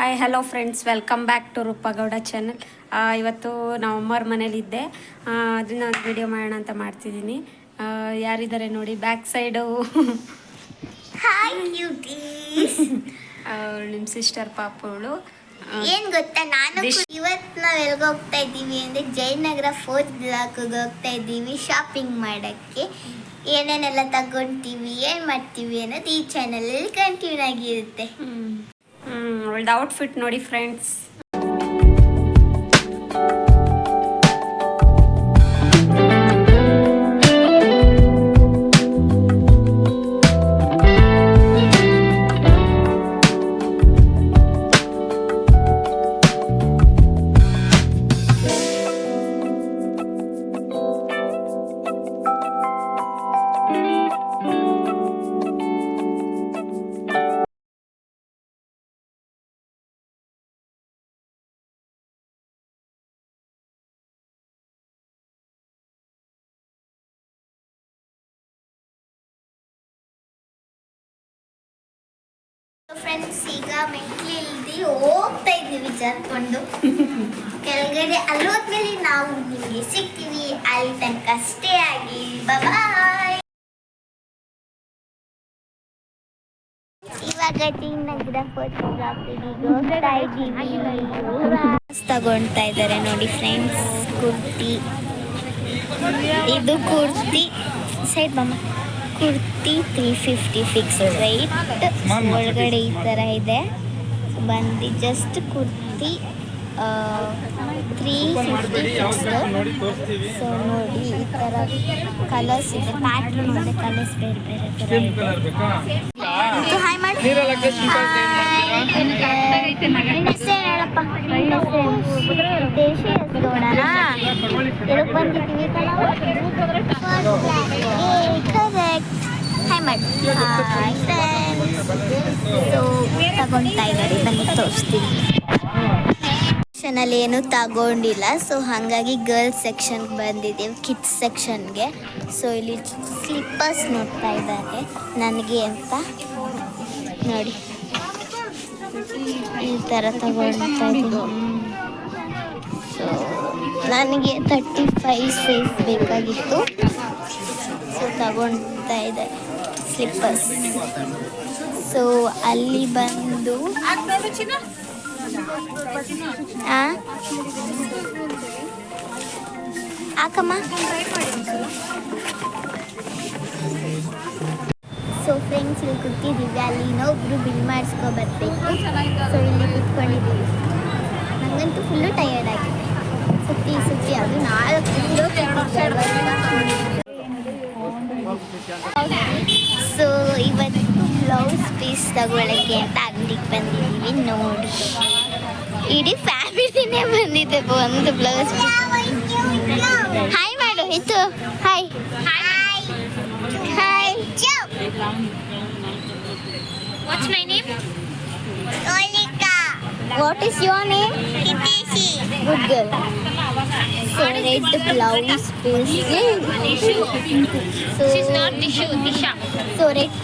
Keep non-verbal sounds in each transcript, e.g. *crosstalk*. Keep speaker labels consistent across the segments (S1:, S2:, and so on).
S1: Hi hello friends welcome back to Roopa Gowda channel ಇವತ್ತು ನಾವು ಅಮ್ಮವ್ರ ಮನೇಲಿದ್ದೆ. ಅದನ್ನ ಒಂದು ವಿಡಿಯೋ ಮಾಡೋಣ ಅಂತ ಮಾಡ್ತಿದ್ದೀನಿ. ಯಾರಿದ್ದಾರೆ ನೋಡಿ ಬ್ಯಾಕ್ ಸೈಡು ನಿಮ್ಮ ಸಿಸ್ಟರ್ ಪಾಪವಳು
S2: ಏನ್ ಗೊತ್ತಾ ನಾನು ಇವತ್ತು ನಾವ್ ಎಲ್ಗ ಹೋಗ್ತಾ ಇದ್ದೀವಿ ಅಂದ್ರೆ ಜಯನಗರ ಫೋರ್ತ್ ಬ್ಲಾಕ್ ಹೋಗ್ತಾ ಇದ್ದೀವಿ ಶಾಪಿಂಗ್ ಮಾಡಕ್ಕೆ. ಏನೇನೆಲ್ಲ ತಗೊಂತೀವಿ ಏನ್ ಮಾಡ್ತೀವಿ ಅನ್ನೋದು ಈ ಚಾನಲ್ ಅಲ್ಲಿ ಕಂಟಿನ್ಯೂ ಆಗಿರುತ್ತೆ.
S1: ಅವಳ್ದು ಔಟ್ಫಿಟ್ ನೋಡಿ ಫ್ರೆಂಡ್ಸ್
S2: ಫ್ರೆಂಡ್ಸ್ ಈಗ ಮೆಟ್ಲಿ ಇಲ್ದಿ ಹೋಗ್ತಾ ಇದ್ದೀವಿ ಜಾರ್ಕೊಂಡು. *laughs* ಕೆಳಗಡೆ ಅಲ್ಲೋದ್ಮೇಲೆ ನಾವು ನಿಮಗೆ ಸಿಗ್ತೀವಿ. ಅಲ್ಲಿ ತನಕ ಅಷ್ಟೇ ಆಗಿ. ಬಾಯ್ ಇವಾಗ ಟೀಮ್ ಬ್ಲಾಕಿಗೆ ಹೋಗ್ತಾ ಇದ್ದೀವಿ. ತಗೊಳ್ತಾ ಇದ್ದಾರೆ ನೋಡಿ ಫ್ರೆಂಡ್ಸ್ ಕುರ್ತಿ. ಇದು ಕುರ್ತಿ. ಸೈಡ್ ಬಮ್ಮ. Kurti three fifty fix right ಒಳಗಡೆ ಈ ಥರ ಇದೆ. ಬಂದು just kurti three fifty fix so ನೋಡಿ ಈ ಥರ ಕಲರ್ಸ್ ಇದೆ. ಪ್ಯಾಟ್ರನ್ ಇದೆ ಕಲರ್ಸ್ ಬೇರೆ ಬೇರೆ ಥರ ಇದೆ. ಹಾಯ್ ಮಾಡಿ ಹೇಳಪ್ಪ. ದೇಶಿ ನೋಡೋಣ. ಎದಕ್ಕೆ ಬಂದಿದ್ದೀವಿ ಮಾಡಿ ಹಾಯ್ ಸೊ ತಗೊಳ್ತಾ ಇದ್ದಾರೆ ಬನ್ನಿ ತೋರಿಸ್ತೀನಿ. ಸೆಕ್ಷನಲ್ಲಿ ಏನು ತಗೊಂಡಿಲ್ಲ ಸೊ ಹಾಗಾಗಿ ಗರ್ಲ್ಸ್ ಸೆಕ್ಷನ್ಗೆ ಬಂದಿದ್ದೀವಿ ಕಿಡ್ಸ್ ಸೆಕ್ಷನ್ಗೆ ಸೊ ಇಲ್ಲಿ ಸ್ಲಿಪ್ಪರ್ಸ್ ನೋಡ್ತಾ ಇದ್ದಾರೆ ನನಗೆ ಅಂತ. ನೋಡಿ. ಈ ಥರ ತಗೊಳ್ತಾ ಸೊ ನನಗೆ ತರ್ಟಿ ಫೈವ್ ಸೈಜ್ ಬೇಕಾಗಿತ್ತು. ಸೊ ತಗೊಳ್ತಾ ಇದೆ. ಸ್ಲಿಪ್ಪರ್ಸ್ ಸೊ ಅಲ್ಲಿ ಬಂದು? ಹಾಕಮ್ಮ ಸೊ ಫ್ರೆಂಡ್ಸ್ ಇಲ್ಲಿ ಕೂತಿದ್ದೀವಿ. ಅಲ್ಲಿ ಇನ್ನೊಬ್ರು ಬಿಲ್ ಮಾಡಿಸ್ಕೊ ಬರಬೇಕು ಸೊ ಇಲ್ಲಿ ಕೂತ್ಕೊಂಡಿದ್ದೀವಿ. ನನಗಂತೂ ಫುಲ್ಲು ಟಯರ್ಡ್ ಆಗಿದೆ. ಸುತ್ತಿ ಸುತ್ತಿ ಅದು ನಾಲ್ಕು ಸೊ ಇವತ್ತು ಬ್ಲೌಸ್ ಪೀಸ್ ತಗೊಳ್ಳೋಕ್ಕೆ ಅಂತ ಅಂಗಡಿಗೆ ಬಂದಿದ್ದೀವಿ ನೋಡಿ ಇಡೀ ಫ್ಯಾಮಿಲಿನೇ ಬಂದಿದೆ ಒಂದು ಬ್ಲೌಸ್ ಹಾಯ್ ಮಾಡು ಇತ್ತು hi hi hi
S1: what's my name
S2: what is your name good girl so red blouse ಪೀಸ್ಗೆ so so red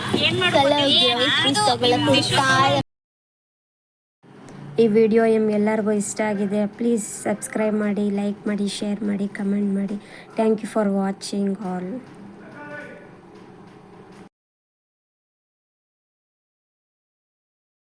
S2: colour blouse piece ತಗೊಳ್ಳಕ್ಕೆ ಹುಡುಕ್ತಾ
S1: ಈ ವಿಡಿಯೋ ಎಂ ಎಲ್ಲರಿಗೂ ಇಷ್ಟ ಆಗಿದೆ ಪ್ಲೀಸ್ ಸಬ್ಸ್ಕ್ರೈಬ್ ಮಾಡಿ ಲೈಕ್ ಮಾಡಿ ಶೇರ್ ಮಾಡಿ ಕಮೆಂಟ್ ಮಾಡಿ. Thank you for watching all